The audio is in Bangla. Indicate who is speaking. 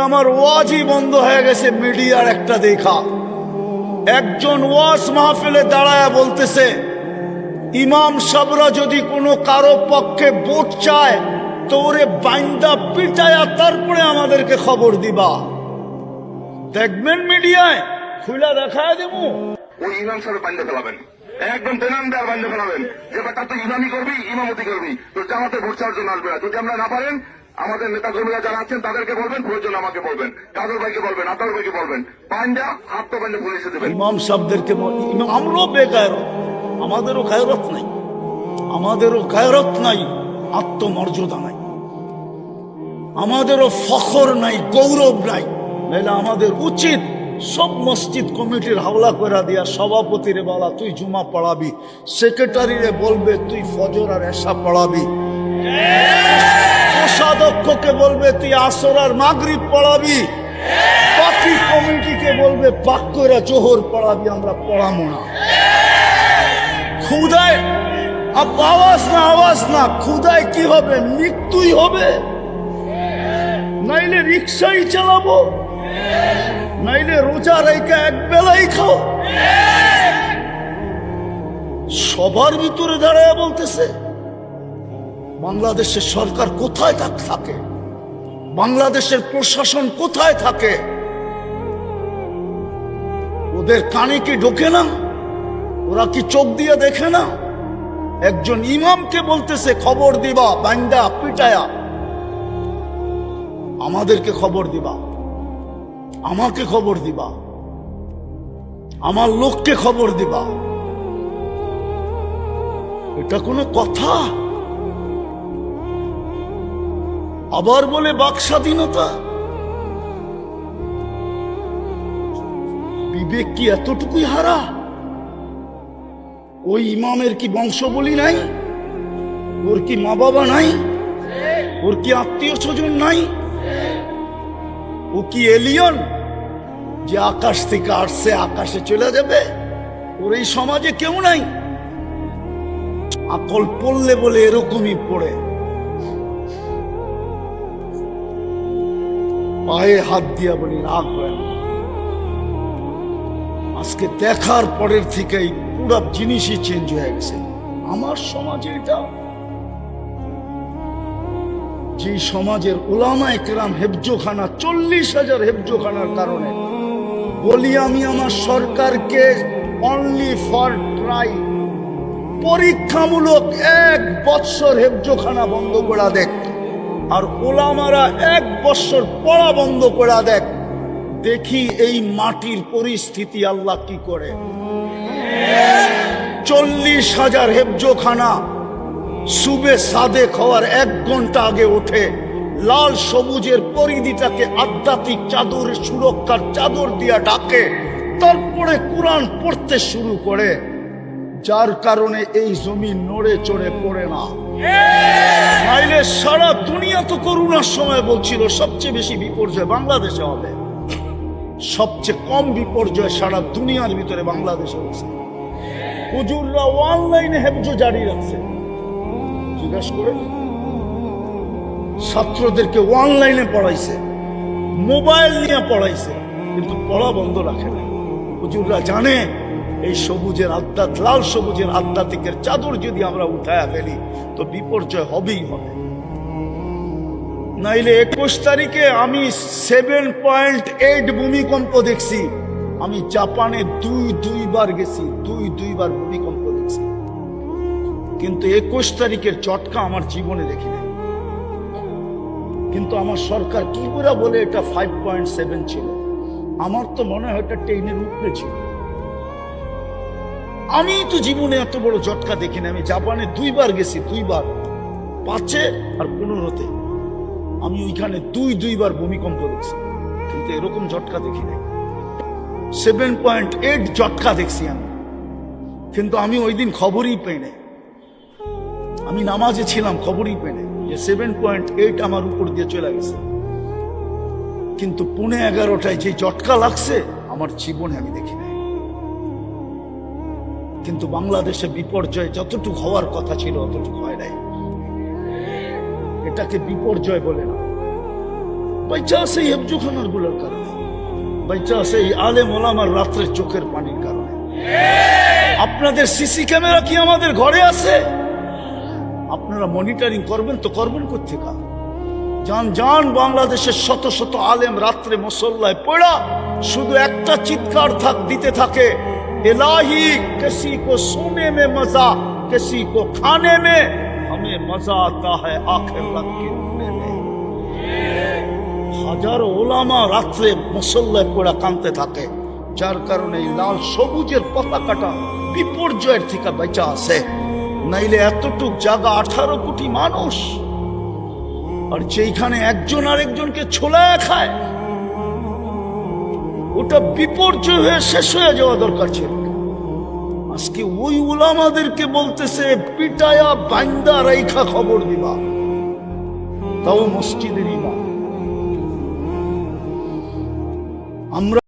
Speaker 1: আমার ওয়াজই বন্ধ হয়ে গেছে, মিডিয়ার একটা দেখা। একজন ওয়াজ মাহফিলে দাঁড়ায় বলতেছে, ইমাম সাবরা যদি কোনো কারও পক্ষে ভোট চায় তো ওরে বাইন্দা পিটায়া তারপরে আমাদেরকে খবর দিবা। দেখবেন মিডিয়ায় খুলা দেখায় দেবো।
Speaker 2: ওই ইমাম সাহেব বান্ধে ফেলাবেন। একদম টেনান দেওয়ার বান্ধে ফেলাবেন। যে বেটা তুই ইমামি করবি, ইমামতি করবি। তো জামাতে ভোট চাওয়ার জন্য আসবে না। যদি আমরা না পারেন আমাদের নেতা কর্মীরা যারা আছেন, তাদেরকে বলবেন প্রয়োজন আমাকে বলবেন, কাজল ভাইকে বলবেন আতাল ভাইকে বলবেন। পাঞ্জা, হাত তো বান্ধে পুলিশে দেবেন।
Speaker 1: ইমাম সাহেবদেরকে আমরাও বেগায়রত আমাদেরও গায়রত নাই। আমাদেরও গায়রত নাই, আত্মমর্যাদা নাই। আমাদেরও ফখর নাই, গৌরব নাই। নাহলে আমাদের উচিত সব মসজিদ কমিটির হাওলা করে দিয়া সভাপতিরে বলা, তুই জুমা পড়াবি, সেক্রেটারিরে বলবে, তুই ফজর আর এসা পড়াবি। কোষাধ্যক্ষকে বলবে, তুই আসর আর মাগরিব পড়াবি। বাকি কমিটিকে বলবে পাক করে জোহর পড়াবি, আমরা পড়াবো না। আপ- আওয়াজ না আওয়াজ না খুদায় কি হবে? মৃত্যুই হবে। নাইলে রিক্সাই চালাবো। নাইলে রোজা রেখা এক বেলাই খাও। সবার ভিতরে দাঁড়ায় বলতেছে বাংলাদেশের সরকার কোথায় থাকে বাংলাদেশের প্রশাসন কোথায় থাকে? ওদের কানে কি ঢোকে না? ওরা কি চোখ দিয়ে দেখে না? একজন ইমামকে বলতেছে, খবর দিবা, বান্দা, পিটায়া। আমাদেরকে খবর দিবা। আমাকে খবর দিবা। আমার লোককে খবর দিবা। এটা কোনো কথা? আবার বলে বাক স্বাধীনতা? বিবেক কি এতটুকুই হারা? ওই ইমামের কি বংশ বলি নাই? ওর কি মা বাবা নাই? ওর কি আত্মীয় স্বজন নাই? ও কি এলিয়ন? যে আকাশ থেকে আসছে, আকাশে চলে যাবে? ওর এই সমাজে কেউ নাই? আকল পড়লে বলে এরকমই পড়ে। পায়ে হাত দিয়া বলি রাগ হয়। আজকে দেখার পরের থেকেই পুরো জিনিসই চেঞ্জ হয়ে গেছে। আমার সমাজে এটা যে সমাজের ওলামায় কেরাম হেফজোখানা, চল্লিশ হাজার হেফজোখানার কারণে বলি, আমি আমার সরকারকে অনলি ফর ট্রাই পরীক্ষামূলক এক বৎসর হেফজোখানা বন্ধ করা দেখ। আর ওলামারা এক বৎসর পড়া বন্ধ করা দেখ, দেখি এই মাটির পরিস্থিতি আল্লাহ কি করে। চল্লিশ হাজার হেফজোখানা সুবে সাদে খাওয়ার এক ঘণ্টা আগে ওঠে, লাল সবুজের পরিধিটাকে আধ্যাত্মিক চাদর সুরক্ষার চাদর দিয়া ডাকে তারপরে কোরআন পড়তে শুরু করে। যার কারণে এই জমি নড়ে চড়ে পড়ে না। নাইলে সারা দুনিয়া তো করোনার সময় বলছিল, সবচেয়ে বেশি বিপর্যয় বাংলাদেশে হবে। সবচেয়ে কম বিপর্যয় সারা দুনিয়ার ভিতরে বাংলাদেশে হচ্ছে। হুজুররা অনলাইনে হেফজ জারি রাখছে। জিজ্ঞেস করে ছাত্রদেরকে অনলাইনে পড়াইছে মোবাইল নিয়ে পড়াইছে, কিন্তু পড়া বন্ধ রাখে না। হুজুররা জানে এই সবুজের আধ্যাত্ম লাল সবুজের আধ্যাত্মিকের চাদর যদি আমরা উঠায় ফেলি, তো বিপর্যয় হবেই হবে। নাইলে একুশ তারিখে আমি সেভেন পয়েন্ট এইট ভূমিকম্প দেখছি। আমি জাপানে দুই, দুইবার গেছি, দুই, দুইবার ভূমিকম্প দেখছি। কিন্তু একুশ তারিখের চটকা আমার জীবনে দেখি নাই। কিন্তু আমার সরকার কি করে বলে এটা ফাইভ পয়েন্ট সেভেন ছিল? আমার তো মনে হয় এটা টেনের উপরে ছিল। আমি তো জীবনে এত বড় ঝটকা দেখিনি। আমি জাপানে দুইবার গেছি, দুইবার। পাঁচে আর পনেরোতে। আমি ওইখানে দুই, দুইবার ভূমিকম্প দেখছি। কিন্তু এরকম ঝটকা দেখি নাই। সেভেন পয়েন্ট এইট জটকা দেখছি আমি। কিন্তু আমি ওই দিন খবরই পেয়ে নাই। আমি নামাজে ছিলাম, খবরই পেয়ে নাই যে সেভেন পয়েন্ট এইট আমার উপর দিয়ে চলে গেছে। কিন্তু পুনে এগারোটায় যে জটকা লাগছে, আমার জীবনে আমি দেখি কিন্তু বাংলাদেশে বিপর্যয় যতটুকু হওয়ার কথা ছিল, অতটুকু হয় নাই। এটাকে বিপর্যয় বলে না। বাইচা আছে এই হেফজুখানারগুলোর কারণে। বাইচা আছে এই আলেম ওলামার রাত্রে চোখের পানির কারণে। আপনাদের সিসি ক্যামেরা কি আমাদের ঘরে আছে? আপনারা মনিটরিং করবেন তো করবেন কোথেকা যান যান, বাংলাদেশের শত শত আলেম রাত্রে মুসল্লায় পড়া, শুধু একটা চিৎকার থাক, দিতে থাকে এলাহি কিসি কো সোনে মে মজা কিসি কো খানে মে हमें मजा आता है आखिर रंग के उड़ने में হাজারো ওলামা রাত্রে মুসল্লায় পড়া কানতে থাকে যার কারণে এই লাল সবুজের পতাকাটা বিপর্যয়ের থেকে বেঁচা আছে নাইলে এতটুক জায়গা আঠারো কোটি মানুষ আর যেইখানে একজন আরেকজনকে ছোলায় খায় ওটা বিপর্যয় হয়ে শেষ হয়ে যাওয়া দরকার ছিল। আজকে ওই উলামাদেরকে বলতেছে, পিটায়া, বাইন্দা, রাইখা খবর দিবা। তাও মসজিদের ইমাম। আমরা